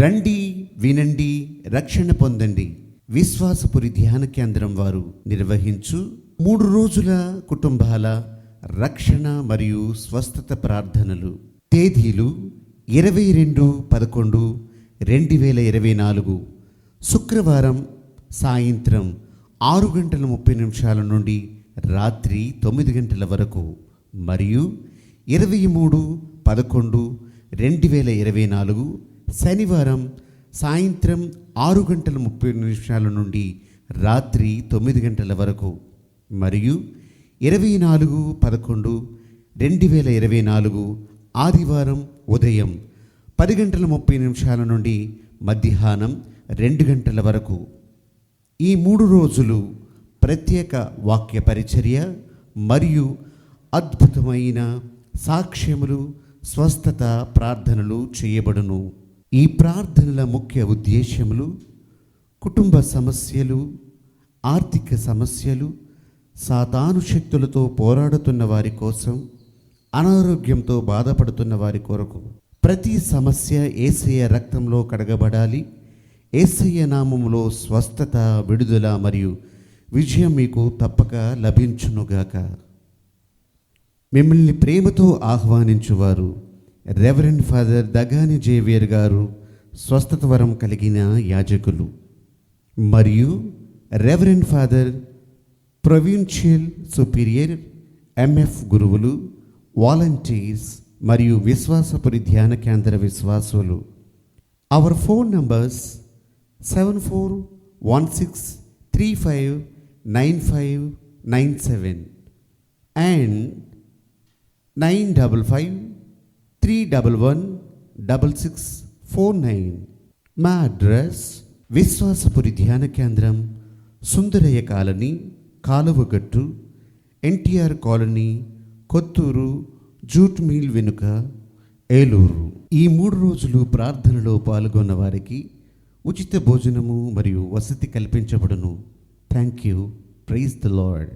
రండి వినండి రక్షణ పొందండి. విశ్వాసపురి ధ్యాన కేంద్రం వారు నిర్వహించు మూడు రోజుల కుటుంబాల రక్షణ మరియు స్వస్థత ప్రార్థనలు. తేదీలు ఇరవై రెండు పదకొండు రెండు వేల ఇరవై నాలుగు. శుక్రవారం సాయంత్రం ఆరు గంటల ముప్పై నిమిషాల నుండి రాత్రి తొమ్మిది గంటల వరకు మరియు ఇరవై మూడు పదకొండు రెండు వేల ఇరవై నాలుగు శనివారం సాయంత్రం ఆరు గంటల ముప్పై నిమిషాల నుండి రాత్రి తొమ్మిది గంటల వరకు మరియు ఇరవై నాలుగు పదకొండు రెండు వేల ఇరవై నాలుగు ఆదివారం ఉదయం పది గంటల ముప్పై నిమిషాల నుండి మధ్యాహ్నం రెండు గంటల వరకు. ఈ మూడు రోజులు ప్రత్యేక వాక్య పరిచర్య మరియు అద్భుతమైన సాక్ష్యములు స్వస్థత ప్రార్థనలు చేయబడును. ఈ ప్రార్థనల ముఖ్య ఉద్దేశ్యములు కుటుంబ సమస్యలు ఆర్థిక సమస్యలు సాతాను శక్తులతో పోరాడుతున్న వారి కోసం అనారోగ్యంతో బాధపడుతున్న వారి కొరకు. ప్రతి సమస్య ఏసయ్య రక్తంలో కడగబడాలి. ఏసయ్య నామములో స్వస్థత విడుదల మరియు విజయం మీకు తప్పక లభించునుగాక. మిమ్మల్ని ప్రేమతో ఆహ్వానించువారు రెవరెండ్ ఫాదర్ దగాని జేవియర్ గారు స్వస్థత వరం కలిగిన యాజకులు. మరియు reverend father provincial superior MF గురువులు వాలంటీర్స్ మరియు విశ్వాసపురి ధ్యాన కేంద్ర విశ్వాసులు. Our phone numbers seven four one six three five nine five nine seven and nine double five three double one double six four nine. మా అడ్రస్ విశ్వాసపురి ధ్యాన కేంద్రం Sundarayya colony కాలువగట్టు NTR colony Kothuru jute mill వెనుక ఏలూరు. ఈ మూడు రోజులు ప్రార్థనలో పాల్గొన్న వారికి ఉచిత భోజనము మరియు వసతి కల్పించబడును. Thank you praise the lord